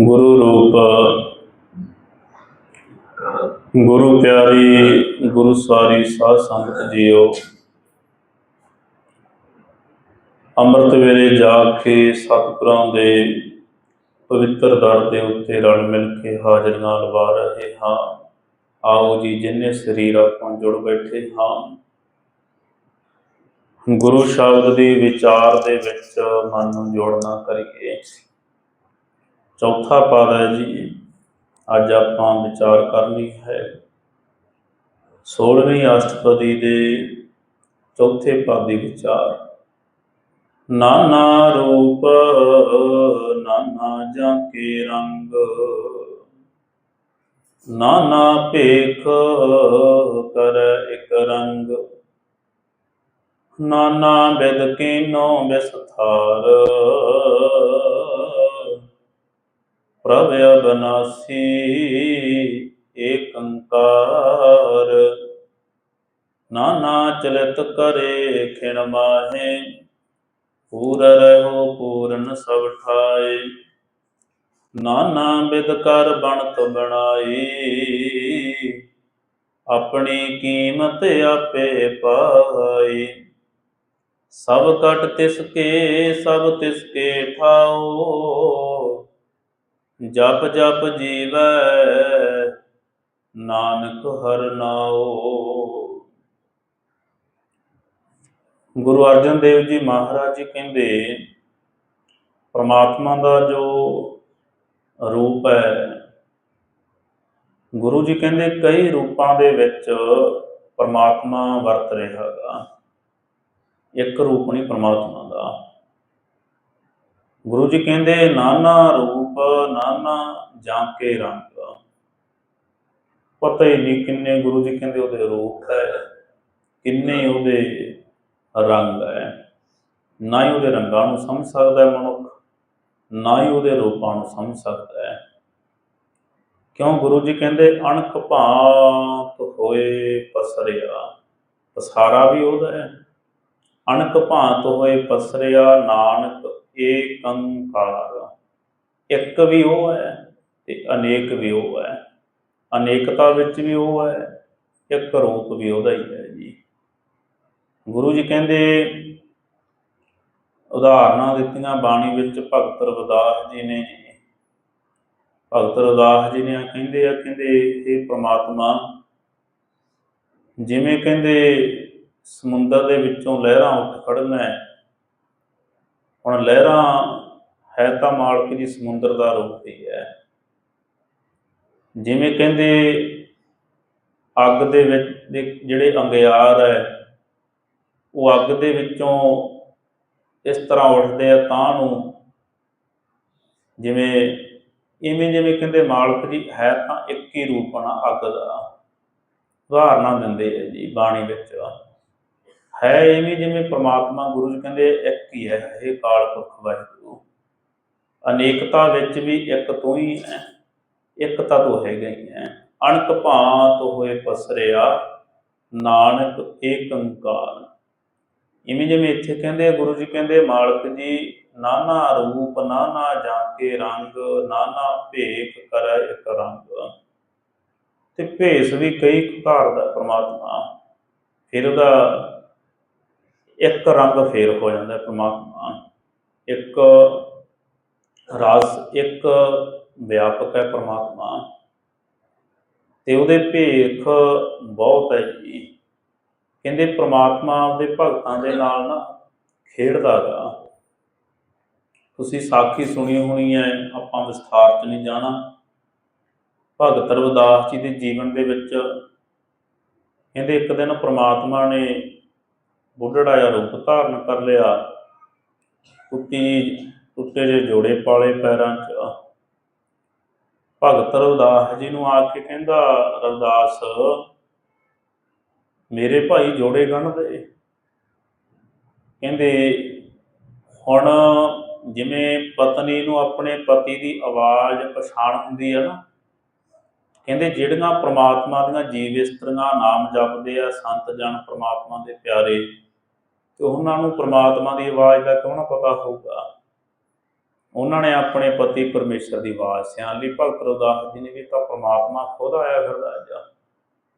ਗੁਰੂ ਰੂਪ, ਗੁਰੂ ਪਿਆਰੀ, ਗੁਰੂ ਸਵਾਰੀ ਸਾਧ ਸੰਗਤ ਜੀਓ। ਅੰਮ੍ਰਿਤ ਵੇਲੇ ਜਾ ਕੇ ਸਤਿਗੁਰਾਂ ਦੇ ਪਵਿੱਤਰ ਦਰ ਦੇ ਉੱਤੇ ਰਲ ਮਿਲ ਕੇ ਹਾਜ਼ਰੀਆਂ ਲਵਾ ਰਹੇ ਹਾਂ। ਆਓ ਜੀ, ਜਿੰਨੇ ਸਰੀਰ ਆਪਾਂ ਜੁੜ ਬੈਠੇ ਹਾਂ। ਗੁਰੂ ਸ਼ਬਦ ਦੀ ਵਿਚਾਰ ਦੇ ਵਿੱਚ ਮਨ ਨੂੰ ਜੋੜਨਾ ਕਰੀਏ। ਚੌਥਾ ਪਾਦ ਹੈ ਜੀ, ਅੱਜ ਆਪਾਂ ਵਿਚਾਰ ਕਰਨੀ ਹੈ 16ਵੀਂ ਅਸ਼ਟਪਦੀ ਦੇ ਚੌਥੇ ਪਾਦ ਦੀ ਵਿਚਾਰ। ਨਾਨਾ ਰੂਪ, ਨਾਨਾ ਜਾਂ ਕੇ ਰੰਗ। ਨਾਨਾ ਭੇਖ ਕਰ ਇਕ ਰੰਗ। ਨਾਨਾ ਬਿਦ ਕੀਨੋ ਵਿਸਥਾਰ ਪ੍ਰਭ ਅਬਨਾਸੀ ਏਕੰਕਾਰ। ਨਾਨਾ ਚਲਤ ਕਰੇ ਖਿਣ ਮਾਹੇ, ਪੂਰ ਰਹੋ ਪੂਰਨ ਸਭ ਠਾਏ ਨਾਨਾ ਬਿਦ ਕਰ ਬਣਤ ਬਣਾਈ, ਆਪਣੀ ਕੀਮਤ ਆਪੇ ਪਾਈ। ਸਭ ਕਟ ਤਿਸ ਕੇ, ਸਭ ਤਿਸ ਕੇ ਠਾਓ ਜਪ ਜਪ ਜੀਵੈ, ਨਾਨਕ ਹਰ ਨਾਉ। ਗੁਰੂ ਅਰਜਨ ਦੇਵ ਜੀ ਮਹਾਰਾਜ ਜੀ ਕਹਿੰਦੇ, ਪ੍ਰਮਾਤਮਾ ਦਾ ਜੋ ਰੂਪ ਹੈ, ਗੁਰੂ ਜੀ ਕਹਿੰਦੇ ਕਈ ਰੂਪਾਂ ਦੇ ਵਿੱਚ ਪ੍ਰਮਾਤਮਾ ਵਰਤ ਰਿਹਾ ਹੈਗਾ ਇੱਕ ਰੂਪ ਨਹੀਂ ਪ੍ਰਮਾਤਮਾ ਦਾ। ਗੁਰੂ ਜੀ ਕਹਿੰਦੇ, ਨਾਨਾ ਰੂਪ ਨਾਨਾ ਜਾਂ ਕੇ ਰੰਗ। ਪਤਾ ਹੀ ਨਹੀਂ ਕਿੰਨੇ ਗੁਰੂ ਜੀ ਕਹਿੰਦੇ ਉਹਦੇ ਰੂਪ ਹੈ, ਕਿੰਨੇ ਉਹਦੇ ਰੰਗ ਹੈ। ਨਾ ਹੀ ਉਹਦੇ ਰੰਗਾਂ ਨੂੰ ਸਮਝ ਸਕਦਾ ਹੈ ਮਨੁੱਖ, ਨਾ ਹੀ ਉਹਦੇ ਰੂਪਾਂ ਨੂੰ ਸਮਝ ਸਕਦਾ ਹੈ। ਕਿਉਂ ਗੁਰੂ ਜੀ ਕਹਿੰਦੇ, ਅਣਖ ਭਾਂਤ ਹੋਏ ਪਸਰਿਆ। ਪਸਾਰਾ ਵੀ ਉਹਦਾ ਹੈ। ਅਣਖ ਭਾਂਤ ਹੋਏ ਪਸਰਿਆ, ਨਾਨਕ ਏਕੰਕਾਰ। ਇੱਕ ਵੀ ਉਹ ਹੈ ਤੇ ਅਨੇਕ ਵੀ ਉਹ ਹੈ। ਅਨੇਕਤਾ ਵਿੱਚ ਵੀ ਉਹ ਹੈ, ਇੱਕ ਰੂਪ ਵੀ ਉਹਦਾ ਹੀ ਹੈ ਜੀ। ਗੁਰੂ ਜੀ ਕਹਿੰਦੇ, ਉਦਾਹਰਨਾਂ ਦਿੱਤੀਆਂ ਬਾਣੀ ਵਿੱਚ ਭਗਤ ਰਵਦਾਸ ਜੀ ਨੇ। ਭਗਤ ਰਵਿਦਾਸ ਜੀ ਨੇ ਕਹਿੰਦੇ ਆ, ਕਹਿੰਦੇ ਇਹ ਪ੍ਰਮਾਤਮਾ ਜਿਵੇਂ ਕਹਿੰਦੇ, ਸਮੁੰਦਰ ਦੇ ਵਿੱਚੋਂ ਲਹਿਰਾਂ ਉੱਠ ਖੜਨਾ ਹੈ। ਹੁਣ ਲਹਿਰਾਂ ਹੈ ਤਾਂ ਮਾਲਕ ਜੀ ਸਮੁੰਦਰ ਦਾ ਰੂਪ ਹੀ ਹੈ। ਜਿਵੇਂ ਕਹਿੰਦੇ, ਅੱਗ ਦੇ ਵਿੱਚ ਜਿਹੜੇ ਅੰਗਿਆਰ ਹੈ, ਉਹ ਅੱਗ ਦੇ ਵਿੱਚੋਂ ਇਸ ਤਰ੍ਹਾਂ ਉੱਠਦੇ ਆ ਤਾਂ ਨੂੰ ਜਿਵੇਂ, ਇਵੇਂ ਜਿਵੇਂ ਕਹਿੰਦੇ ਮਾਲਕ ਜੀ ਹੈ ਤਾਂ ਇੱਕ ਹੀ ਰੂਪ ਨਾ, ਅੱਗ ਦਾ। ਉਦਾਹਰਨਾਂ ਦਿੰਦੇ ਆ ਜੀ ਬਾਣੀ ਵਿੱਚ। ਹੈ ਇਵੇਂ ਜਿਵੇਂ ਪ੍ਰਮਾਤਮਾ ਗੁਰੂ ਜੀ ਕਹਿੰਦੇ ਇੱਕ ਹੀ ਹੈ, ਇਹ ਕਾਲ ਪੁਰਖ ਵਾਹਿਗੁਰੂ। ਅਨੇਕਤਾ ਵਿੱਚ ਵੀ ਇੱਕ ਤੂੰ ਹੀ ਹੈ ਇਕਤਾ ਤੋਂ ਹੈਗਾ ਹੀ ਹੈ ਅਣਕ ਭਾਂਤ ਹੋਏ ਪਸਰਿਆ, ਨਾਨਕ ਏਕੰਕਾਰ ਇਵੇਂ ਜਿਵੇਂ ਇੱਥੇ ਕਹਿੰਦੇ ਗੁਰੂ ਜੀ ਕਹਿੰਦੇ ਮਾਲਕ ਜੀ, ਨਾਨਾ ਰੂਪ, ਨਾਨਾ ਜਾਂ ਰੰਗ, ਨਾਨਾ ਭੇਖ ਕਰੈ ਇੱਕ ਰੰਗ। ਤੇ ਭੇਸ ਵੀ ਕਈ ਪ੍ਰਕਾਰ ਦਾ ਪ੍ਰਮਾਤਮਾ। ਫਿਰ ਉਹਦਾ ਇੱਕ ਰੰਗ ਫੇਰ ਹੋ ਜਾਂਦਾ ਪ੍ਰਮਾਤਮਾ। ਇੱਕ ਰਸ ਇੱਕ ਵਿਆਪਕ ਹੈ ਪ੍ਰਮਾਤਮਾ। ਤੇ ਉਹਦੇ ਭੇਖ ਬਹੁਤ ਹੈ ਜੀ। ਕਹਿੰਦੇ ਪ੍ਰਮਾਤਮਾ ਆਪਦੇ ਭਗਤਾਂ ਦੇ ਨਾਲ ਨਾ ਖੇਡਦਾ ਗਾ। ਤੁਸੀਂ ਸਾਖੀ ਸੁਣੀ ਹੋਣੀ ਹੈ, ਆਪਾਂ ਵਿਸਥਾਰ ਚ ਨਹੀਂ ਜਾਣਾ। ਭਗਤ ਰਵਿਦਾਸ ਜੀ ਦੇ ਜੀਵਨ ਦੇ ਵਿੱਚ ਕਹਿੰਦੇ ਇੱਕ ਦਿਨ ਪ੍ਰਮਾਤਮਾ ਨੇ ਬੁੱਢੜਾ ਜਿਹਾ ਰੂਪ ਧਾਰਨ ਕਰ ਲਿਆ। ਕੁੱਤੀ ਕੁੱਤੇ ਜੇ ਜੋੜੇ ਪਾਲੇ ਪੈਰਾਂ 'ਚ ਭਗਤ ਰਵਿਦਾਸ ਜੀ ਨੂੰ ਆ ਕੇ ਕਹਿੰਦਾ, ਰਵਦਾਸ, ਮੇਰੇ ਭਾਈ ਜੋੜੇ ਗੰਢਦੇ ਕਹਿੰਦੇ, ਹੁਣ ਜਿਵੇਂ ਪਤਨੀ ਨੂੰ ਆਪਣੇ ਪਤੀ ਦੀ ਆਵਾਜ਼ ਪਛਾਣ ਹੁੰਦੀ ਹੈ ਨਾ, ਕਹਿੰਦੇ ਜਿਹੜੀਆਂ ਪ੍ਰਮਾਤਮਾ ਦੀਆਂ ਜੀਵ ਇਸਤਰੀਆਂ ਨਾਮ ਜਪਦੇ ਆ, ਸੰਤ ਜਨ ਪ੍ਰਮਾਤਮਾ ਦੇ ਪਿਆਰੇ, ਤੇ ਉਹਨਾਂ ਨੂੰ ਪ੍ਰਮਾਤਮਾ ਦੀ ਆਵਾਜ਼ ਦਾ ਕਿਉਂ ਨਾ ਪਤਾ ਹੋਊਗਾ? ਉਹਨਾਂ ਨੇ ਆਪਣੇ ਪਤੀ ਪਰਮੇਸ਼ਰ ਦੀ ਆਵਾਜ਼ ਸਿਆਣ ਲਈ, ਭਗਤ ਰਵਿਦਾਸ ਜੀ ਨੇ ਵੀ ਤਾਂ ਪ੍ਰਮਾਤਮਾ ਖੁਦ ਆਇਆ ਫਿਰਦਾ ਅੱਜ।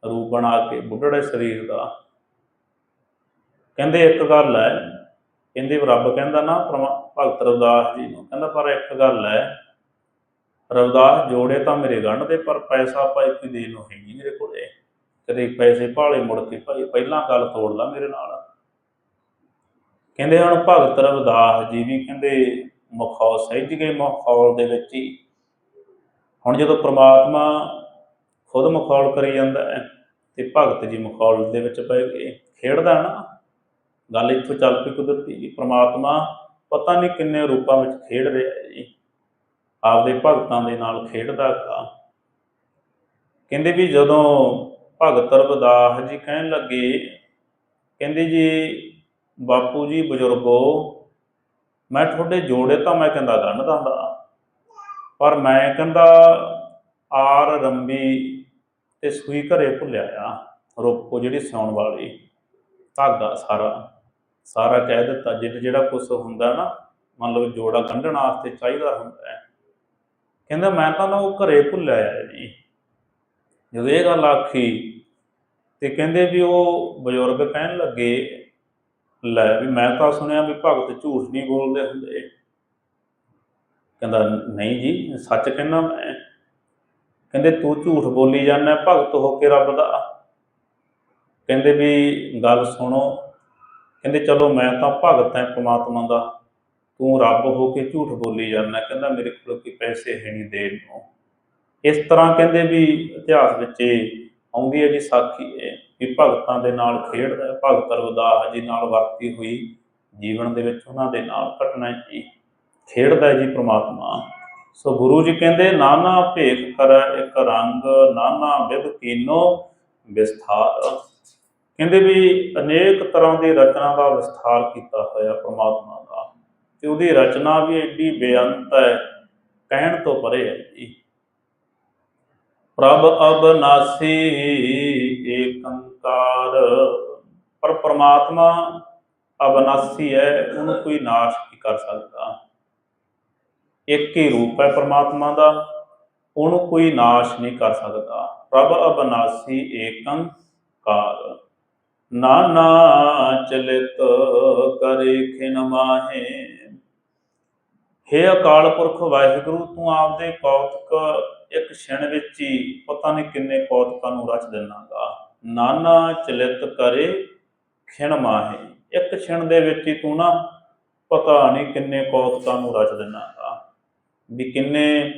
ਰੂਪ ਬਣਾ ਕੇ ਬੁੱਢੜੇ ਸਰੀਰ ਦਾ। ਕਹਿੰਦੇ ਇੱਕ ਗੱਲ ਹੈ, ਕਹਿੰਦੇ ਰੱਬ ਕਹਿੰਦਾ ਨਾ ਭਗਤ ਰਵਿਦਾਸ ਜੀ ਨੂੰ, ਕਹਿੰਦਾ ਪਰ ਇੱਕ ਗੱਲ ਹੈ, ਰਵਦਾਸ ਜੋੜੇ ਤਾਂ ਮੇਰੇ ਗੰਢ ਦੇ, ਪਰ ਪੈਸਾ ਭਾਈ ਕੋਈ ਦੇਣ ਨੂੰ ਹੈ ਨਹੀਂ ਮੇਰੇ ਕੋਲੇ। ਕਦੇ ਪੈਸੇ ਭਾਲੇ ਮੁੜ ਕੇ ਭਾਈ, ਪਹਿਲਾਂ ਗੱਲ ਤੋੜ ਲਾ ਮੇਰੇ ਨਾਲ। ਕਹਿੰਦੇ ਹੁਣ ਭਗਤ ਰਵਦਾਸ ਜੀ ਵੀ ਕਹਿੰਦੇ ਮਖੌਲ ਸਹਿਜ ਗਏ ਮਖੌਲ ਦੇ ਵਿੱਚ ਹੀ। ਹੁਣ ਜਦੋਂ ਪ੍ਰਮਾਤਮਾ ਖੁਦ ਮਖੌਲ ਕਰੀ ਜਾਂਦਾ ਹੈ ਤੇ ਭਗਤ ਜੀ ਮਖੌਲ ਦੇ ਵਿੱਚ ਪਏ ਗਏ ਖੇਡਦਾ ਨਾ, ਗੱਲ ਇੱਥੋਂ ਚੱਲ ਪਈ ਕੁਦਰਤੀ ਜੀ। ਪ੍ਰਮਾਤਮਾ ਪਤਾ ਨਹੀਂ ਕਿੰਨੇ ਰੂਪਾਂ ਵਿੱਚ ਖੇਡ ਰਿਹਾ ਹੈ ਜੀ। ਆਪਦੇ ਭਗਤਾਂ ਦੇ ਨਾਲ ਖੇਡਦਾ ਗਾ। ਕਹਿੰਦੇ ਵੀ ਜਦੋਂ ਭਗਤ ਰਵਦਾਸ ਜੀ ਕਹਿਣ ਲੱਗੇ, ਕਹਿੰਦੇ ਜੀ, ਬਾਪੂ ਜੀ ਬਜ਼ੁਰਗੋ ਮੈਂ ਤੁਹਾਡੇ ਜੋੜੇ ਤਾਂ ਮੈਂ ਕਹਿੰਦਾ ਗੰਢਦਾ ਦਾ ਪਰ ਮੈਂ ਕਹਿੰਦਾ ਆਰ ਰੰਬੀ ਤੇ ਸੂਈ ਘਰੇ ਭੁੱਲਿਆ ਆ। ਰੋਪੋ ਜਿਹੜੀ ਸਿਉਣ ਵਾਲੀ, ਧਾਗਾ ਸਾਰਾ ਸਾਰਾ ਕਹਿ ਦਿੱਤਾ। ਜਿਹੜਾ ਜਿਹੜਾ ਕੁਝ ਹੁੰਦਾ ਨਾ, ਮੰਨ ਲਓ ਜੋੜਾ ਗੰਢਣ ਵਾਸਤੇ ਚਾਹੀਦਾ ਹੁੰਦਾ ਹੈ। ਕਹਿੰਦਾ ਮੈਂ ਤਾਂ ਨਾ ਉਹ ਘਰੇ ਭੁੱਲਿਆ ਆ ਜੀ। ਜਦੋਂ ਇਹ ਗੱਲ ਆਖੀ ਤੇ ਕਹਿੰਦੇ ਵੀ ਉਹ ਬਜ਼ੁਰਗ ਕਹਿਣ ਲੱਗੇ ਲੈ ਵੀ ਮੈਂ ਤਾਂ ਸੁਣਿਆ ਵੀ ਭਗਤ ਝੂਠ ਨਹੀਂ ਬੋਲਦੇ ਹੁੰਦੇ। ਕਹਿੰਦਾ, ਨਹੀਂ ਜੀ, ਸੱਚ ਕਹਿੰਦਾ ਮੈਂ। ਕਹਿੰਦੇ, ਤੂੰ ਝੂਠ ਬੋਲੀ ਜਾਂਦਾ, ਭਗਤ ਹੋ ਕੇ ਰੱਬ ਦਾ। ਕਹਿੰਦੇ ਵੀ, ਗੱਲ ਸੁਣੋ। ਕਹਿੰਦੇ, ਚਲੋ, ਮੈਂ ਤਾਂ ਭਗਤ ਹਾਂ, ਪਰਮਾਤਮਾ ਦਾ। ਤੂੰ ਰੱਬ ਹੋ ਕੇ ਝੂਠ ਬੋਲੀ ਜਾਂਦਾ। ਕਹਿੰਦਾ, ਮੇਰੇ ਕੋਲ ਕੋਈ ਪੈਸੇ ਹੈ ਨਹੀਂ ਦੇਣ ਨੂੰ। ਇਸ ਤਰ੍ਹਾਂ ਕਹਿੰਦੇ ਵੀ ਇਤਿਹਾਸ ਵਿੱਚ ਇਹ ਆਉਂਦੀ ਹੈ ਜੀ, ਸਾਖੀ ਇਹ। ਵੀ ਭਗਤਾਂ ਦੇ ਨਾਲ ਖੇਡਦਾ ਹੈ, ਭਗਤ ਰਵਿਦਾਸ ਜੀ ਨਾਲ ਵਰਤੀ ਹੋਈ ਜੀਵਨ ਦੇ ਵਿੱਚ ਉਹਨਾਂ ਦੇ ਨਾਲ ਘਟਨਾ ਜੀ। ਖੇਡਦਾ ਜੀ ਪ੍ਰਮਾਤਮਾ। ਸੋ ਗੁਰੂ ਜੀ ਕਹਿੰਦੇ ਨਾਨਾ ਭੇਖ ਕਰ ਇੱਕ ਰੰਗ ਨਾਨਾ ਵਿਦ ਕੀਨੋ ਵਿਸਥਾਰ। ਕਹਿੰਦੇ ਵੀ ਅਨੇਕ ਤਰ੍ਹਾਂ ਦੀ ਰਚਨਾ ਦਾ ਵਿਸਥਾਰ ਕੀਤਾ ਹੋਇਆ ਪ੍ਰਮਾਤਮਾ ਦਾ ਤੇ ਉਹਦੀ ਰਚਨਾ ਵੀ ਏਡੀ ਬੇਅੰਤ ਹੈ ਕਹਿਣ ਤੋਂ ਪਰੇ ਹੈ ਜੀ। ਪ੍ਰਭ ਅਬਨਾਸੀ ਏਕੰਕਾਰ ਪਰ ਪ੍ਰਮਾਤਮਾ ਅਬਨਾਸੀ ਹੈ, ਉਹਨੂੰ ਕੋਈ ਨਾਸ਼ ਨਹੀਂ ਕਰ ਸਕਦਾ। ਇੱਕ ਹੀ ਰੂਪ ਹੈ ਪ੍ਰਮਾਤਮਾ ਦਾ, ਉਹਨੂੰ ਕੋਈ ਨਾਸ਼ ਨਹੀਂ ਕਰ ਸਕਦਾ। ਪ੍ਰਭ ਅਬਨਾਸੀ ਏਕੰਕਾਰ ਨਾਨਾ ਚਲਿਤ ਕਰੇ ਖਿਨ ਮਾਹੇ। ਹੇ ਅਕਾਲ ਪੁਰਖ, ਵਾਹਿਗੁਰੂ, ਤੂੰ ਆਪਦੇ ਕੌਤਕ ਇੱਕ ਛਿਣ ਵਿੱਚ ਹੀ ਪਤਾ ਨਹੀਂ ਕਿੰਨੇ ਕੌਤਕਾਂ ਨੂੰ ਰਚ ਦਿਨਾਗਾ। ਨਾਨਾ ਚਲਿਤ ਕਰੇ, ਖਿਣ ਮਾਹੇ। ਇੱਕ ਛਿਣ ਦੇ ਵਿੱਚ ਹੀ ਤੂੰ ਨਾ ਪਤਾ ਨਹੀਂ ਕਿੰਨੇ ਕੌਤਕਾਂ ਨੂੰ ਰਚ ਦਿਨਾਗਾ ਵੀ ਕਿੰਨੇ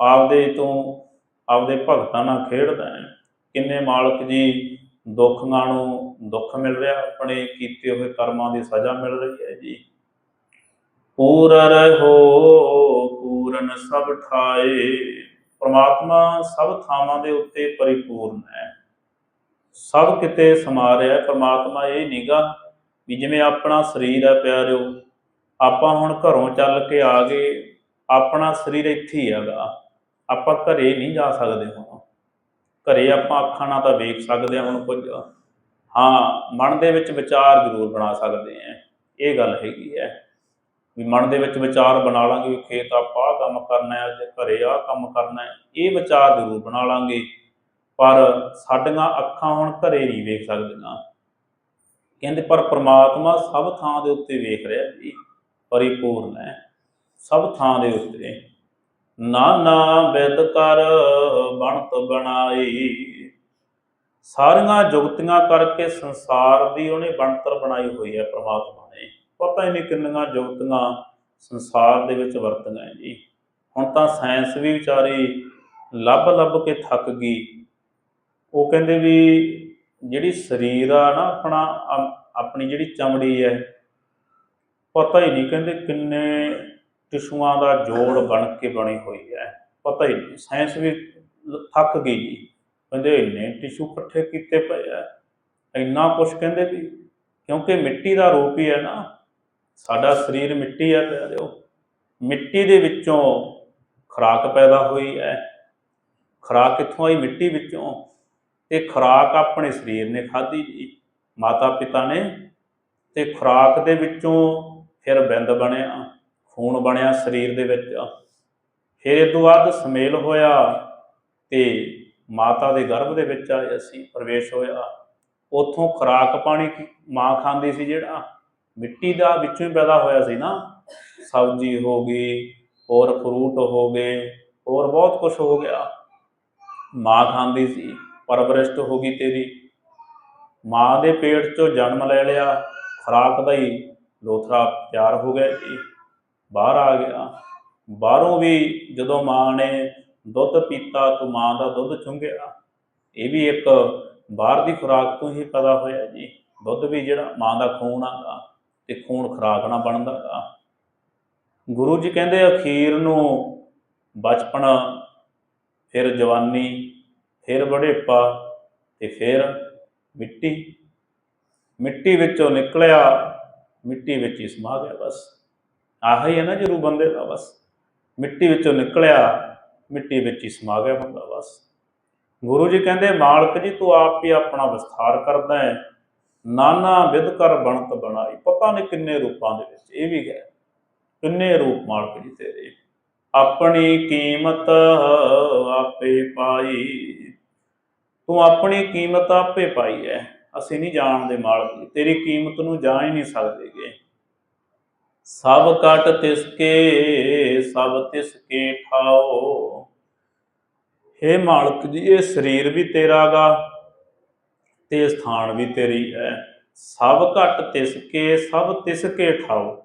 ਆਪਦੇ ਤੋਂ ਆਪਦੇ ਭਗਤਾਂ ਨਾਲ ਖੇਡਦਾ ਹੈ। ਕਿੰਨੇ ਮਾਲਕ ਜੀ ਦੁੱਖਾਂ ਨੂੰ ਦੁੱਖ ਮਿਲ ਰਿਹਾ, ਆਪਣੇ ਕੀਤੇ ਹੋਏ ਕਰਮਾਂ ਦੀ ਸਜ਼ਾ ਮਿਲ ਰਹੀ ਹੈ ਜੀ। ਪੂਰ ਰਹੋ, ਪੂਰਨ ਸਭ ਠਾਏ। ਪ੍ਰਮਾਤਮਾ ਸਭ ਥਾਵਾਂ ਦੇ ਉੱਤੇ ਪਰਿਪੂਰਨ ਹੈ। ਸਭ ਕਿਤੇ ਸਮਾ ਰਿਹਾ ਹੈ, ਪ੍ਰਮਾਤਮਾ ਇਹ ਨੀਗਾ ਵੀ ਜਿਵੇਂ ਆਪਣਾ ਸਰੀਰ ਹੈ ਪਿਆਰਿਓ, ਆਪਾਂ ਹੁਣ ਘਰੋਂ ਚੱਲ ਕੇ ਆ ਗਏ, ਆਪਣਾ ਸਰੀਰ ਇੱਥੇ ਹੀ ਹੈਗਾ। ਆਪਾਂ ਘਰੇ ਨਹੀਂ ਜਾ ਸਕਦੇ ਹੁਣ। ਘਰੇ ਆਪਾਂ ਅੱਖਾਂ ਨਾਲ ਤਾਂ ਵੇਖ ਸਕਦੇ ਹਾਂ ਹੁਣ ਕੁਝ। ਹਾਂ, ਮਨ ਦੇ ਵਿੱਚ ਵਿਚਾਰ ਜ਼ਰੂਰ ਬਣਾ ਸਕਦੇ ਆ ਇਹ ਗੱਲ ਹੈਗੀ ਹੈ। ਵੀ ਮਨ ਦੇ ਵਿੱਚ ਵਿਚਾਰ ਬਣਾ ਲਾਂਗੇ ਵੀ ਖੇਤ ਆਪਾਂ ਆਹ ਕੰਮ ਕਰਨਾ ਹੈ ਤੇ ਘਰੇ ਆਹ ਕੰਮ ਕਰਨਾ ਹੈ, ਇਹ ਵਿਚਾਰ ਜ਼ਰੂਰ ਬਣਾ ਲਾਂਗੇ। ਪਰ ਸਾਡੀਆਂ ਅੱਖਾਂ ਹੁਣ ਘਰੇ ਨਹੀਂ ਵੇਖ ਸਕਦੀਆਂ। ਕਹਿੰਦੇ, ਪਰ ਪ੍ਰਮਾਤਮਾ ਸਭ ਥਾਂ ਦੇ ਉੱਤੇ ਵੇਖ ਰਿਹਾ ਜੀ, ਪਰਿਪੂਰਨ ਹੈ। ਸਭ ਥਾਂ ਦੇ ਉੱਤੇ। ਨਾਨਾ ਬਿਦ ਕਰ ਬਣਤ ਬਣਾਈ। ਸਾਰੀਆਂ ਜੁਗਤੀਆਂ ਕਰਕੇ ਸੰਸਾਰ ਦੀ ਉਹਨੇ ਬਣਤਰ ਬਣਾਈ ਹੋਈ ਹੈ ਪ੍ਰਮਾਤਮਾ ਨੇ। ਪਤਾ ਹੀ ਨਹੀਂ ਕਿੰਨੀਆਂ ਜੁਗਤੀਆਂ ਸੰਸਾਰ ਦੇ ਵਿੱਚ ਵਰਤੀਆਂ ਹੈ ਜੀ। ਹੁਣ ਤਾਂ ਸਾਇੰਸ ਵੀ ਵਿਚਾਰੀ ਲੱਭ ਲੱਭ ਕੇ ਥੱਕ ਗਈ। ਉਹ ਕਹਿੰਦੇ ਵੀ ਜਿਹੜੀ ਸਰੀਰ ਆ ਨਾ ਆਪਣਾ ਆਪਣੀ ਜਿਹੜੀ ਚਮੜੀ ਹੈ ਪਤਾ ਹੀ ਨਹੀਂ ਕਹਿੰਦੇ ਕਿੰਨੇ ਟਿਸ਼ੂਆਂ ਦਾ ਜੋੜ ਬਣ ਕੇ ਬਣੀ ਹੋਈ ਹੈ ਪਤਾ ਹੀ ਨਹੀਂ ਸਾਇੰਸ ਵੀ ਥੱਕ ਗਈ ਜੀ। ਕਹਿੰਦੇ ਇੰਨੇ ਟਿਸ਼ੂ ਇਕੱਠੇ ਕੀਤੇ ਪਏ ਆ ਇੰਨਾ ਕੁਝ ਕਹਿੰਦੇ ਵੀ ਕਿਉਂਕਿ ਮਿੱਟੀ ਦਾ ਰੂਪ ਹੀ ਹੈ ਨਾ ਸਾਡਾ ਸਰੀਰ ਮਿੱਟੀ ਹੈ ਪਿਆਰਿਓ ਮਿੱਟੀ ਦੇ ਵਿੱਚੋਂ ਖੁਰਾਕ ਪੈਦਾ ਹੋਈ ਹੈ ਖੁਰਾਕ ਕਿੱਥੋਂ ਆਈ? ਮਿੱਟੀ ਵਿੱਚੋਂ। ਤੇ ਖੁਰਾਕ ਆਪਣੇ ਸਰੀਰ ਨੇ ਖਾਧੀ ਜੀ ਮਾਤਾ ਪਿਤਾ ਨੇ ਤੇ ਖੁਰਾਕ ਦੇ ਵਿੱਚੋਂ ਫਿਰ ਬਿੰਦ ਬਣਿਆ, ਖੂਨ ਬਣਿਆ ਸਰੀਰ ਦੇ ਵਿੱਚ। ਫਿਰ ਇਹ ਤੋਂ ਬਾਅਦ ਸਮੇਲ ਹੋਇਆ ਤੇ ਮਾਤਾ ਦੇ ਗਰਭ ਦੇ ਵਿੱਚ ਆਏ ਅਸੀਂ, ਪ੍ਰਵੇਸ਼ ਹੋਇਆ। ਉਥੋਂ ਖੁਰਾਕ ਪਾਣੀ ਮਾਂ ਖਾਂਦੀ ਸੀ ਜਿਹੜਾ, ਮਿੱਟੀ ਦਾ ਵਿੱਚੋਂ ਹੀ ਪੈਦਾ ਹੋਇਆ ਸੀ ਨਾ। ਸਬਜ਼ੀ ਹੋ ਗਈ, ਹੋਰ ਫਰੂਟ ਹੋ ਗਏ, ਹੋਰ ਬਹੁਤ ਕੁਝ ਹੋ ਗਿਆ। ਮਾਂ ਖਾਂਦੀ ਸੀ। ਪਰਵਰਿਸ਼ਟ ਹੋ ਗਈ ਤੇਰੀ। ਮਾਂ ਦੇ ਪੇਟ ਚੋਂ ਜਨਮ ਲੈ ਲਿਆ, ਖੁਰਾਕ ਦਾ ਹੀ ਲੋਥਰਾ ਪਿਆਰ ਹੋ ਗਿਆ ਜੀ। ਬਾਹਰ ਆ ਗਿਆ। ਬਾਹਰੋਂ ਵੀ ਜਦੋਂ ਮਾਂ ਨੇ ਦੁੱਧ ਪੀਤਾ, ਤੂੰ ਮਾਂ ਦਾ ਦੁੱਧ ਚੁੰਘਿਆ ਇਹ ਵੀ ਇੱਕ ਬਾਹਰ ਦੀ ਖੁਰਾਕ ਤੋਂ ਹੀ ਪੈਦਾ ਹੋਇਆ ਜੀ। ਦੁੱਧ ਵੀ ਜਿਹੜਾ ਮਾਂ ਦਾ ਖੂਨ ਆਗਾ ਤੇ ਖੂਨ ਖੁਰਾਕ ਨਾਲ ਬਣਦਾ ਗਾ। ਗੁਰੂ ਜੀ ਕਹਿੰਦੇ, ਅਖੀਰ ਨੂੰ ਬਚਪਨ, ਫਿਰ ਜਵਾਨੀ ਫਿਰ ਬੁਢੇਪਾ ਤੇ ਫਿਰ ਮਿੱਟੀ। ਮਿੱਟੀ ਵਿੱਚੋਂ ਨਿਕਲਿਆ, ਮਿੱਟੀ ਵਿੱਚ ਹੀ ਸਮਾ ਗਿਆ ਬਸ। ਆਹੀ ਹੈ ਨਾ ਜਰੂ ਬੰਦੇ ਦਾ ਬਸ। ਮਿੱਟੀ ਵਿੱਚੋਂ ਨਿਕਲਿਆ, ਮਿੱਟੀ ਵਿੱਚ ਹੀ ਸਮਾ ਗਿਆ ਬੰਦਾ ਬਸ। ਗੁਰੂ ਜੀ ਕਹਿੰਦੇ, ਮਾਲਕ ਜੀ, ਤੂੰ ਆਪ ਹੀ ਆਪਣਾ ਵਿਸਥਾਰ ਕਰਦਾ ਹੈ। ਨਾਨਾ ਵਿਦ ਕਰ ਬਣਤ ਬਣਾਈ। ਪਤਾ ਨਹੀਂ ਕਿੰਨੇ ਰੂਪਾਂ ਦੇ ਵਿੱਚ। ਇਹ ਵੀ ਹੈ। ਕਿੰਨੇ ਰੂਪ ਮਾਲਕ ਜੀ ਤੇਰੇ। ਆਪਣੀ ਕੀਮਤ ਆਪੇ ਪਾਈ। ਤੂੰ ਆਪਣੀ ਕੀਮਤ ਆਪੇ ਪਾਈ ਹੈ ਅਸੀਂ ਨਹੀਂ ਜਾਣਦੇ ਮਾਲਕ ਜੀ। ਤੇਰੀ ਕੀਮਤ ਨੂੰ ਜਾਣ ਹੀ ਨਹੀਂ ਸਕਦੇਗੇ। ਸਭ ਕਟ ਤਿਸ ਕੇ ਸਭ ਤਿਸ ਕੇ ਠਾਓ ਹੇ ਮਾਲਕ ਜੀ, ਇਹ ਸਰੀਰ ਵੀ ਤੇਰਾ ਗਾ ਤੇ ਸਥਾਨ ਵੀ ਤੇਰੀ ਹੈ ਸਭ ਘਟ ਤਿਸ ਕੇ ਸਭ ਤਿਸ ਕੇ ਠਾਓ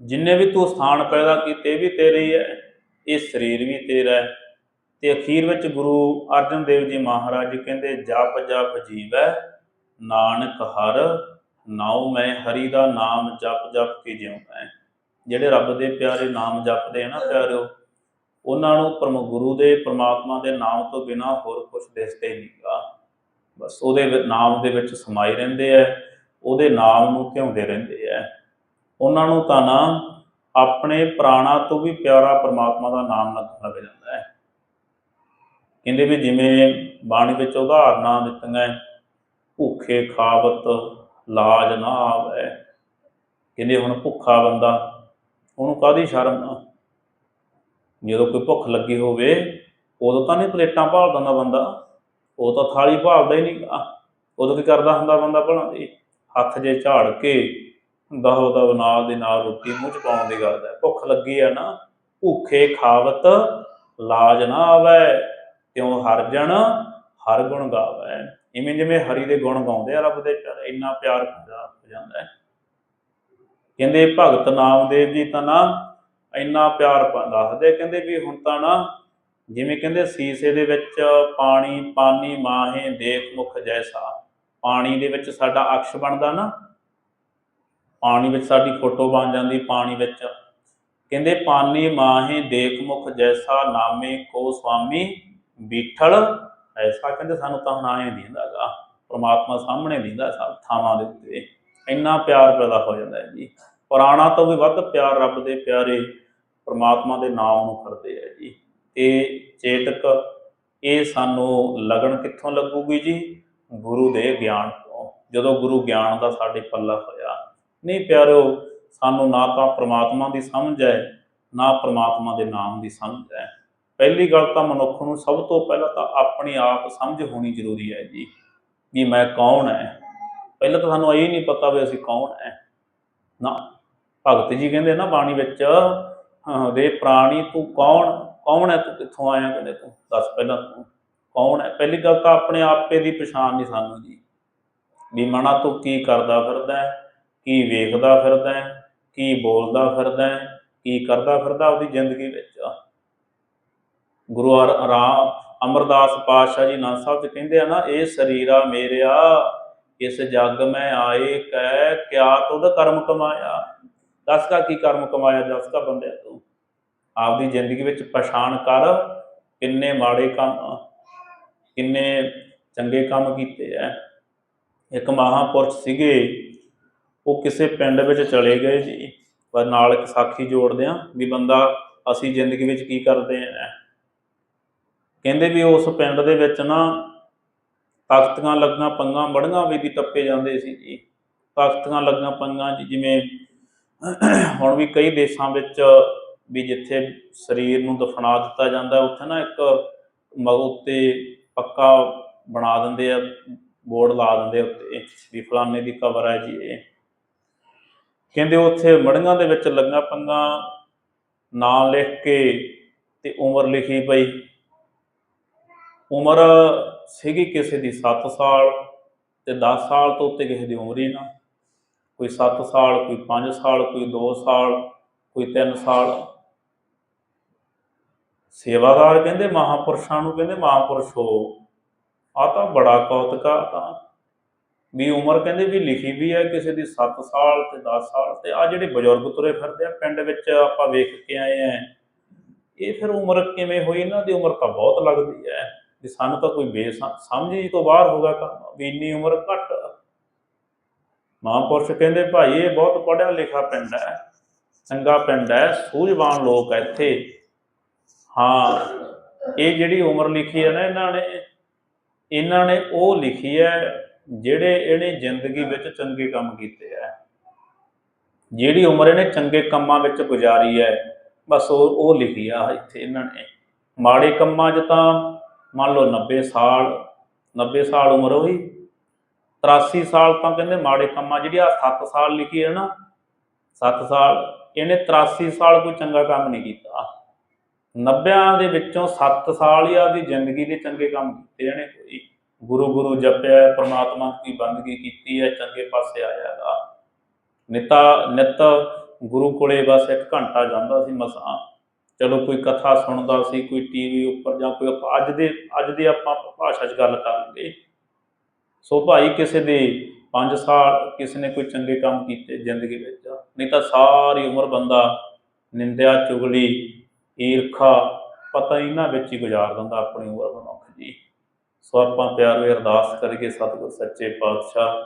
ਜਿੰਨੇ ਵੀ ਤੂੰ ਸਥਾਨ ਪੈਦਾ ਕੀਤੇ ਵੀ ਤੇਰੇ ਹੀ ਹੈ ਇਹ ਸਰੀਰ ਵੀ ਤੇਰਾ ਹੈ ਤੇ ਅਖੀਰ ਵਿੱਚ ਗੁਰੂ ਅਰਜਨ ਦੇਵ ਜੀ ਮਹਾਰਾਜ ਜੀ ਕਹਿੰਦੇ, ਜਪ ਜਪ ਜੀਵੈ, ਨਾਨਕ ਹਰ, ਨਾਉ ਮੈਂ ਹਰੀ ਦਾ ਨਾਮ ਜਪ ਜਪ ਕੇ ਜਿਉਂਦਾ ਜਿਹੜੇ ਰੱਬ ਦੇ ਪਿਆਰੇ ਨਾਮ ਜਪਦੇ ਆ ਨਾ ਪਿਆਰਿਓ, ਉਹਨਾਂ ਨੂੰ ਪਰਮ ਗੁਰੂ ਦੇ, ਪ੍ਰਮਾਤਮਾ ਦੇ ਨਾਮ ਤੋਂ ਬਿਨਾ ਹੋਰ ਕੁਝ ਦਿਸਦੇ ਨਹੀਂਗਾ ਬਸ ਉਹਦੇ ਨਾਮ ਦੇ ਵਿੱਚ ਸਮਾਈ ਰਹਿੰਦੇ ਐ, ਉਹਦੇ ਨਾਮ ਨੂੰ ਧਿਆਉਂਦੇ ਰਹਿੰਦੇ ਐ। ਉਹਨਾਂ ਨੂੰ ਤਾਂ ਨਾ ਆਪਣੇ ਪ੍ਰਾਣਾ ਤੋਂ ਵੀ ਪਿਆਰਾ ਪ੍ਰਮਾਤਮਾ ਦਾ ਨਾਮ ਲੱਗਣ ਲੱਗ ਜਾਂਦਾ ਹੈ ਕਹਿੰਦੇ ਵੀ ਜਿਵੇਂ ਬਾਣੀ ਵਿੱਚ ਉਦਾਹਰਨਾਂ ਦਿੱਤੀਆਂ ਭੁੱਖੇ ਖਾਵਤ ਲਾਜ ਨਾ ਆਵੇ। ਕਹਿੰਦੇ ਹੁਣ ਭੁੱਖਾ ਬੰਦਾ, ਉਹਨੂੰ ਕਾਦੀ ਸ਼ਰਮ ਆ? ਜਦੋਂ ਕੋਈ ਭੁੱਖ ਲੱਗੀ ਹੋਵੇ, ਉਦੋਂ ਤਾਂ ਨਹੀਂ ਪਲੇਟਾਂ ਭਾਲ ਦਿੰਦਾ ਬੰਦਾ। ਉਹ ਤਾਂ ਥਾਲੀ ਭਾਲਦਾ ਹੀ ਨਹੀਂ ਉਦੋਂ ਕੀ ਕਰਦਾ ਹੁੰਦਾ ਬੰਦਾ ਭਲਾ? ਜੀ ਹੱਥ ਜੇ ਝਾੜ ਕੇ ਦਹੋ ਦਵ ਨਾਲ ਦੇ ਨਾਲ ਰੋਟੀ ਮੂੰਹ ਚ ਪਾਉਣ ਦੀ ਗੱਲ ਹੈ। ਭੁੱਖ ਲੱਗੀ ਆ ਨਾ, ਭੁੱਖੇ ਖਾਵਤ ਲਾਜ ਨਾ ਆਵੇ। ਤਿਉ ਹਰਜਣ ਹਰ ਗੁਣ ਗਾਵੇ। ਇਵੇਂ ਜਿਵੇਂ ਹਰੀ ਦੇ ਗੁਣ ਗਾਉਂਦੇ ਆ, ਰੱਬ ਦੇ ਇੰਨਾ ਪਿਆਰ ਹੋ ਜਾਂਦਾ ਹੈ। ਕਹਿੰਦੇ ਭਗਤ ਨਾਮਦੇਵ ਜੀ ਤਾਂ ਨਾ ਇੰਨਾ ਪਿਆਰ ਦੱਸਦੇ, ਕਹਿੰਦੇ ਵੀ ਹੁਣ ਤਾਂ ਨਾ ਜਿਵੇਂ ਕਹਿੰਦੇ ਸੀਸੇ ਦੇ ਵਿੱਚ ਪਾਣੀ ਪਾਣੀ ਮਾਹੇ, ਦੇਖ ਮੁਖ ਜੈਸਾ। ਪਾਣੀ ਦੇ ਵਿੱਚ ਸਾਡਾ ਅਕਸ਼ ਬਣਦਾ ਨਾ। ਪਾਣੀ ਵਿੱਚ ਸਾਡੀ ਫੋਟੋ ਬਣ ਜਾਂਦੀ ਪਾਣੀ ਵਿੱਚ। ਕਹਿੰਦੇ ਪਾਣੀ ਮਾਹੇ, ਦੇਖ ਮੁਖ ਜੈਸਾ, ਨਾਮੇ ਕੋ ਸੁਆਮੀ ਬੀਠਲ, ਐਸਾ ਕਹਿੰਦੇ ਸਾਨੂੰ ਤਾਂ ਹੁਣ ਆਏ ਦਿੰਦਾਗਾ ਪਰਮਾਤਮਾ ਸਾਹਮਣੇ ਦਿੰਦਾ ਸਭ ਥਾਵਾਂ ਦੇ ਉੱਤੇ। ਇੰਨਾ ਪਿਆਰ ਪੈਦਾ ਹੋ ਜਾਂਦਾ ਹੈ ਜੀ। ਪੁਰਾਣਾ ਤੋਂ ਵੀ ਵੱਧ ਪਿਆਰ ਰੱਬ ਦੇ ਪਿਆਰੇ ਪਰਮਾਤਮਾ ਦੇ ਨਾਮ ਨੂੰ ਕਰਦੇ ਹੈ ਜੀ। ਤੇ ਚੇਤਕ, ਇਹ ਸਾਨੂੰ ਲਗਨ ਕਿੱਥੋਂ ਲੱਗੂਗੀ ਜੀ? ਗੁਰੂ ਦੇ ਗਿਆਨ ਤੋਂ। ਜਦੋਂ ਗੁਰੂ ਗਿਆਨ ਦਾ ਸਾਡੇ ਪੱਲਾ ਹੋਇਆ, ਨਹੀਂ ਪਿਆਰਿਓ ਸਾਨੂੰ ਨਾ ਤਾਂ ਪ੍ਰਮਾਤਮਾ ਦੀ ਸਮਝ ਹੈ, ਨਾ ਪ੍ਰਮਾਤਮਾ ਦੇ ਨਾਮ ਦੀ ਸਮਝ ਹੈ। ਪਹਿਲੀ ਗੱਲ ਤਾਂ ਮਨੁੱਖ ਨੂੰ ਸਭ ਤੋਂ ਪਹਿਲਾਂ ਤਾਂ ਆਪਣੀ ਆਪ ਸਮਝ ਹੋਣੀ ਜ਼ਰੂਰੀ ਹੈ ਜੀ ਵੀ ਮੈਂ ਕੌਣ ਹੈ ਪਹਿਲਾਂ ਤਾਂ ਸਾਨੂੰ ਇਹ ਨਹੀਂ ਪਤਾ ਵੀ ਅਸੀਂ ਕੌਣ ਹੈ ਨਾ ਭਗਤ ਜੀ ਕਹਿੰਦੇ ਨਾ ਬਾਣੀ ਵਿੱਚ ਹਾਂ, ਦੇ ਪ੍ਰਾਣੀ ਤੂੰ ਕੌਣ ਕੌਣ ਹੈ ਤੂੰ ਕਿੱਥੋਂ ਆਇਆ ਕਹਿੰਦੇ ਤੂੰ? ਦੱਸ ਪਹਿਲਾਂ ਤੂੰ ਕੌਣ ਹੈ ਪਹਿਲੀ ਗੱਲ ਤਾਂ ਆਪਣੇ ਆਪੇ ਦੀ ਪਛਾਣ ਨਹੀਂ ਸਾਨੂੰ ਜੀ। ਵੀ ਮਨਾ ਤੂੰ ਕੀ ਕਰਦਾ ਫਿਰਦਾ ਹੈ ਕੀ ਵੇਖਦਾ ਫਿਰਦਾ ਹੈ ਕੀ ਬੋਲਦਾ ਫਿਰਦਾ ਹੈ ਕੀ ਕਰਦਾ ਫਿਰਦਾ ਉਹਦੀ ਜ਼ਿੰਦਗੀ ਵਿੱਚ। ਗੁਰੂ ਅਰ- ਰਾਮ ਅਮਰਦਾਸ ਪਾਤਸ਼ਾਹ ਜੀ ਨਾਨਕ ਸਾਹਿਬ ਜੀ ਕਹਿੰਦੇ ਆ ਨਾ, ਇਹ ਸਰੀਰਾ ਮੇਰਿਆ ਇਸ ਜੱਗ ਮੈਂ ਆਏ ਕਹਿ, ਕਿਆ ਤੁਧ ਕਰਮ ਕਮਾਇਆ? ਦੱਸ ਕਾ ਕੀ ਕਰਮ ਕਮਾਇਆ, ਦੱਸ ਕਾ ਬੰਦਿਆ ਤੂੰ? ਆਪਦੀ ਜ਼ਿੰਦਗੀ ਵਿੱਚ ਪਛਾਣ ਕਰ, ਕਿੰਨੇ ਮਾੜੇ ਕੰਮ, ਕਿੰਨੇ ਚੰਗੇ ਕੰਮ ਕੀਤੇ ਐ। ਇੱਕ ਮਹਾਪੁਰਸ਼ ਸੀਗੇ, ਉਹ ਕਿਸੇ ਪਿੰਡ ਵਿੱਚ ਚਲੇ ਗਏ ਜੀ, ਪਰ ਨਾਲ ਇੱਕ ਸਾਖੀ ਜੋੜਦੇ ਆ, ਵੀ ਬੰਦਾ ਅਸੀਂ ਜ਼ਿੰਦਗੀ ਵਿੱਚ ਕੀ ਕਰਦੇ ਆ। ਕਹਿੰਦੇ ਵੀ ਉਸ ਪਿੰਡ ਦੇ ਵਿੱਚ ਨਾ ਤਖਤੀਆਂ ਲੱਗੀਆਂ, ਪੰਗਾਂ ਬੜੀਆਂ ਵੀ ਦੀ ਟੱਪੇ ਜਾਂਦੇ ਸੀ ਜੀ। ਤਖਤੀਆਂ ਲੱਗੀਆਂ ਪੰਗਾਂ ਜੀ, ਜਿਵੇਂ ਹੁਣ ਵੀ ਕਈ ਦੇਸ਼ਾਂ ਵਿੱਚ ਵੀ ਜਿੱਥੇ ਸਰੀਰ ਨੂੰ ਦਫਨਾ ਦਿੱਤਾ ਜਾਂਦਾ, ਉੱਥੇ ਨਾ ਇੱਕ ਉੱਤੇ ਪੱਕਾ ਬਣਾ ਦਿੰਦੇ ਆ, ਬੋਰਡ ਲਾ ਦਿੰਦੇ ਉੱਤੇ, ਵੀ ਫਲਾਣੇ ਦੀ ਕਬਰ ਹੈ ਜੀ ਇਹ। ਕਹਿੰਦੇ ਉੱਥੇ ਮੜੀਆਂ ਦੇ ਵਿੱਚ ਲੱਗੀਆਂ ਪੰਗਾ, ਨਾਂ ਲਿਖ ਕੇ ਤੇ ਉਮਰ ਲਿਖੀ ਪਈ। ਉਮਰ ਸੀਗੀ ਕਿਸੇ ਦੀ 7 ਸਾਲ ਤੇ 10 ਸਾਲ ਤੋਂ ਉੱਤੇ ਕਿਸੇ ਦੀ ਉਮਰ ਹੀ ਨਾ। ਕੋਈ 7 ਸਾਲ, ਕੋਈ 5 ਸਾਲ, ਕੋਈ 2 ਸਾਲ, ਕੋਈ 3 ਸਾਲ। ਸੇਵਾਦਾਰ ਕਹਿੰਦੇ ਮਹਾਪੁਰਸ਼ਾਂ ਨੂੰ ਕਹਿੰਦੇ ਮਹਾਪੁਰਸ਼ ਹੋ। ਆ ਤਾਂ ਬੜਾ ਕੌਤਕਾ ਤਾਂ। ਵੀ ਉਮਰ ਕਹਿੰਦੇ ਵੀ ਲਿਖੀ ਵੀ ਹੈ ਕਿਸੇ ਦੀ 7 ਸਾਲ ਤੇ 10 ਸਾਲ ਤੇ ਆ ਜਿਹੜੇ ਬਜ਼ੁਰਗ ਤੁਰੇ ਫਿਰਦੇ ਆ, ਪਿੰਡ ਵਿੱਚ ਆਪਾਂ ਵੇਖ ਕੇ ਆਏ ਆ। ਇਹ ਫਿਰ ਉਮਰ ਕਿਵੇਂ ਹੋਈ? ਇਹਨਾਂ ਦੀ ਉਮਰ ਤਾਂ ਬਹੁਤ ਲੱਗਦੀ ਹੈ। ਵੀ ਸਾਨੂੰ ਤਾਂ ਕੋਈ ਬੇਸ ਸਮਝ ਤੋਂ ਬਾਹਰ ਹੋ ਗਿਆ ਕੰਮ ਵੀ ਇੰਨੀ ਉਮਰ ਘੱਟ। ਮਹਾਂਪੁਰਸ਼ ਕਹਿੰਦੇ, ਭਾਈ, ਇਹ ਬਹੁਤ ਪੜ੍ਹਿਆ ਲਿਖਾ ਪਿੰਡ ਹੈ, ਚੰਗਾ ਪਿੰਡ ਹੈ, ਸੂਝਵਾਨ ਲੋਕ ਹੈ ਇੱਥੇ। ਹਾਂ, ਇਹ ਜਿਹੜੀ ਉਮਰ ਲਿਖੀ ਹੈ ਨਾ ਇਹਨਾਂ ਨੇ ਇਹਨਾਂ ਨੇ ਉਹ ਲਿਖੀ ਹੈ ਜਿਹੜੇ ਇਹਨੇ ਜ਼ਿੰਦਗੀ ਵਿੱਚ ਚੰਗੇ ਕੰਮ ਕੀਤੇ ਹੈ। ਜਿਹੜੀ ਉਮਰ ਇਹਨੇ ਚੰਗੇ ਕੰਮਾਂ ਵਿੱਚ ਗੁਜ਼ਾਰੀ ਹੈ, ਬਸ ਉਹ ਉਹ ਲਿਖੀ ਆ ਇੱਥੇ ਇਹਨਾਂ ਨੇ। ਮਾੜੇ ਕੰਮਾਂ 'ਚ ਤਾਂ ਮੰਨ ਲਓ 90 ਸਾਲ 90 ਸਾਲ ਉਮਰ ਹੋਈ 83 ਸਾਲ ਤਾਂ ਕਹਿੰਦੇ ਮਾੜੇ ਕੰਮਾਂ, ਜਿਹੜੀ ਆ 7 ਸਾਲ ਲਿਖੀ ਹੈ ਨਾ 7 ਸਾਲ, ਇਹਨੇ 83 ਸਾਲ ਕੋਈ ਚੰਗਾ ਕੰਮ ਨਹੀਂ ਕੀਤਾ। 90 ਦੇ ਵਿੱਚੋਂ 7 ਸਾਲ ਹੀ ਆਪਦੀ ਜ਼ਿੰਦਗੀ ਦੇ ਚੰਗੇ ਕੰਮ ਕੀਤੇ ਇਹਨੇ ਕੋਈ। ਗੁਰੂ ਗੁਰੂ ਜਪਿਆ, ਪ੍ਰਮਾਤਮਾ ਦੀ ਬੰਦਗੀ ਕੀਤੀ ਹੈ, ਚੰਗੇ ਪਾਸੇ ਆਇਆ ਹੈਗਾ ਨਿਤਾ, ਨਿਤ ਗੁਰੂ ਕੋਲੇ ਬਸ ਇੱਕ ਘੰਟਾ ਜਾਂਦਾ ਸੀ ਮਸਾਂ। ਚਲੋ ਕੋਈ ਕਥਾ ਸੁਣਦਾ ਸੀ, ਕੋਈ ਟੀਵੀ ਉੱਪਰ ਜਾਂ ਕੋਈ ਅੱਜ ਦੇ, ਅੱਜ ਦੀ ਆਪਾਂ ਭਾਸ਼ਾ 'ਚ ਗੱਲ ਕਰਾਂਗੇ ਸੋ ਭਾਈ ਕਿਸੇ ਦੇ 5 ਸਾਲ ਕਿਸੇ ਨੇ ਕੋਈ ਚੰਗੇ ਕੰਮ ਕੀਤੇ ਜ਼ਿੰਦਗੀ ਵਿੱਚ, ਨਹੀਂ ਤਾਂ ਸਾਰੀ ਉਮਰ ਬੰਦਾ ਨਿੰਦਿਆ, ਚੁਗਲੀ, ਈਰਖਾ, ਪਤਾ ਇਹਨਾਂ ਵਿੱਚ ਹੀ ਗੁਜ਼ਾਰ ਦਿੰਦਾ ਆਪਣੀ ਉਮਰ ਮਨੁੱਖ ਜੀ ਸੋ ਆਪਾਂ ਪਿਆਰ ਵੀ ਅਰਦਾਸ ਕਰੀਏ ਸਤਿਗੁਰ ਸੱਚੇ ਪਾਤਸ਼ਾਹ,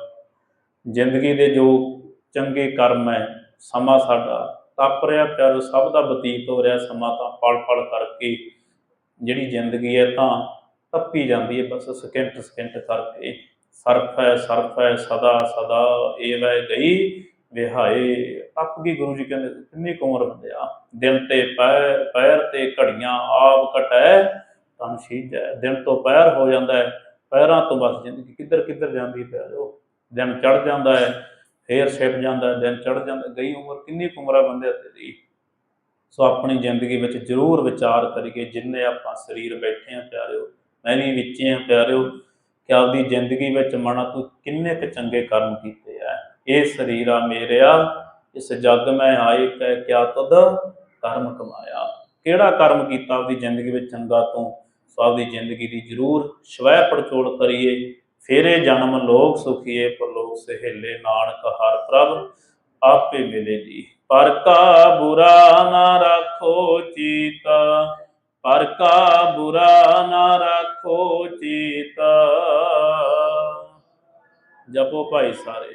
ਜ਼ਿੰਦਗੀ ਦੇ ਜੋ ਚੰਗੇ ਕਰਮ ਹੈ, ਸਮਾਂ ਸਾਡਾ ਤਪ ਰਿਹਾ ਪਿਆਰੋ, ਸਭ ਦਾ ਬਤੀਤ ਹੋ ਰਿਹਾ, ਸਮਾਂ ਤਾਂ ਪਲ ਪਲ ਕਰਕੇ ਜਿਹੜੀ ਜ਼ਿੰਦਗੀ ਹੈ ਤਾਂ ਤੱਪੀ ਜਾਂਦੀ ਹੈ, ਬਸ ਸਕਿੰਟ ਸਕਿੰਟ ਕਰਕੇ। ਸਰਫ ਹੈ ਸਰਫ ਹੈ, ਸਦਾ ਸਦਾ ਇਹ ਵੈ ਗਈ ਵਿਹਾਏ। ਟੱਪ ਗਈ ਗੁਰੂ ਜੀ ਕਹਿੰਦੇ, ਕਿੰਨੀ ਕੁ ਉਮਰ ਆ? ਦਿਨ ਤੇ ਪੈਰ ਪੈਰ ਤੇ ਘੜੀਆਂ ਆਪ ਕਟੈ ਤਨ ਸੀਜੈ ਦਿਨ ਤੋਂ ਪੈਰ ਹੋ ਜਾਂਦਾ ਹੈ, ਪੈਰਾਂ ਤੋਂ ਬਸ ਜ਼ਿੰਦਗੀ ਕਿੱਧਰ ਕਿੱਧਰ ਜਾਂਦੀ ਪਿਆ ਜੋ ਦਿਨ ਚੜ ਜਾਂਦਾ ਹੈ ਫੇਰ ਛਿਪ ਜਾਂਦਾ, ਦਿਨ ਚੜ ਜਾਂਦਾ, ਗਈ ਉਮਰ, ਕਿੰਨੀ ਕੁ ਉਮਰ ਬੰਦੇ ਹੱਥੇ ਦੀ? ਸੋ ਆਪਣੀ ਜ਼ਿੰਦਗੀ ਵਿੱਚ ਜ਼ਰੂਰ ਵਿਚਾਰ ਕਰੀਏ, ਜਿੰਨੇ ਆਪਾਂ ਸਰੀਰ ਬੈਠੇ ਆ ਪਿਆਰਿਓ, ਮੈਂ ਵੀ ਵਿੱਚ ਆ ਪਿਆਰਿਓ, ਕਿ ਆਪਦੀ ਜ਼ਿੰਦਗੀ ਵਿੱਚ ਮਨਾ ਤੂੰ ਕਿੰਨੇ ਕੁ ਚੰਗੇ ਕਰਮ ਕੀਤੇ ਆ। ਇਹ ਸਰੀਰ ਆ ਮੇਰਿਆ ਇਸ ਜੱਗ ਮੈਂ ਆਏ ਕਹਿ ਕਿਆ ਤਦ ਕਰਮ ਕਮਾਇਆ। ਕਿਹੜਾ ਕਰਮ ਕੀਤਾ ਆਪਦੀ ਜ਼ਿੰਦਗੀ ਵਿੱਚ ਚੰਗਾ ਤੋਂ? ਸੋ ਆਪਦੀ ਜ਼ਿੰਦਗੀ ਦੀ ਜ਼ਰੂਰ ਸਵੈ ਪੜਚੋਲ ਕਰੀਏ ਫੇਰੇ ਜਨਮ ਲੋਕ ਸੁਖੀਏ ਪਰਲੋਕ ਸਹੇਲੇ ਨਾਨਕ ਹਰ ਪ੍ਰਭ, ਆਪੇ ਮਿਲੇ ਜੀ ਪਰ ਕਾ ਬੁਰਾ ਨਾ ਰੱਖੋ ਚੀਤਾ, ਪਰ ਕਾ ਬੁਰਾ ਨਾ ਰੱਖੋ ਚੀਤਾ। ਜਪੋ ਭਾਈ ਸਾਰੇ।